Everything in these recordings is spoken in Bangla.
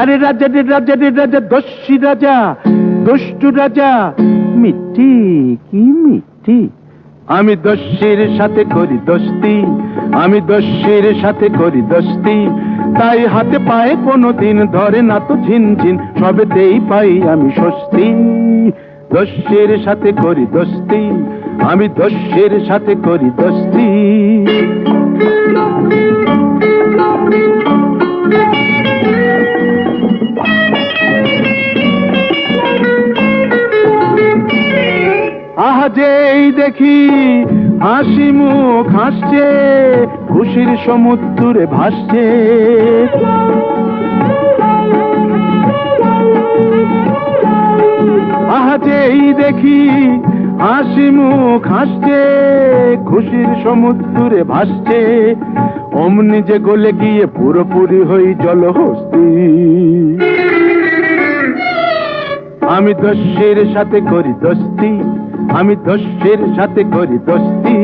আরে রাজা রে রাজা রে, রাজা, দস্যি রাজা, দুষ্টু রাজা মিষ্টি কি মিষ্টি আমি দস্যির সাথে করি দস্তি, আমি দস্যির সাথে করি দস্তি। তাই হাতে পায়ে কোনো দিন ধরে না তো ঝিনঝিন, সবেতেই পাই আমি স্বস্তি। দস্যের সাথে করি দস্তি, আমি দস্যের সাথে করি দস্তি। যেই দেখি হাসি মুখ হাসছে, খুশির সমুদ্রে ভাসছে। আহা যেই দেখি হাসি মুখ হাসছে, খুশির সমুদ্রে ভাসছে। অমনি যে গলে গিয়ে পুরোপুরি হই জলহস্তি। আমি দস্যের সাথে করি দস্তি। আমি দস্যের সাথে করি দস্তি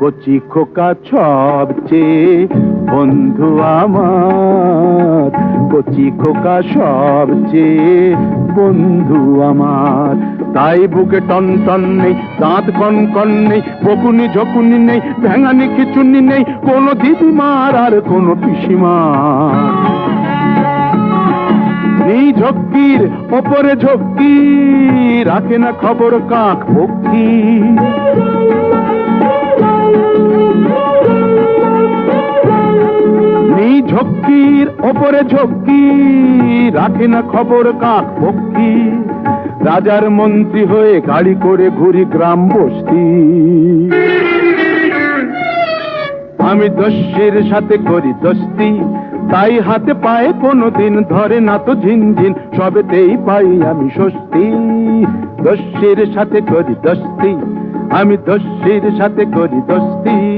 কচি খোকা সবচেয়ে বন্ধু আমার। কচি খোকা সবচেয়ে বন্ধু আমার। তাই বুকে টন টন নেই, দাঁত কন কন নেই, বকুনি ঝকুনি নেই, ভেঙানি খিচুনি নেই, কোনো দিদিমার আর কোনো পিসিমার। নেই ঝক্কির, ওপরে ঝক্কি, রাখে না খবর কাক পক্ষী ঝক্কির ওপরে ঝক্কি, রাখে না খবর কাক পক্ষী রাজার মন্ত্রী হয়ে গাড়ি করে ঘুরি গ্রাম বস্তি। আমি দস্যের সাথে করি দস্তি, তাই হাতে পায়ে কোনোদিন ধরে না তো ঝিনঝিন, সবেতেই পাই আমি স্বস্তি। দস্যের সাথে করি দস্তি, আমি দস্যের সাথে করি দস্তি।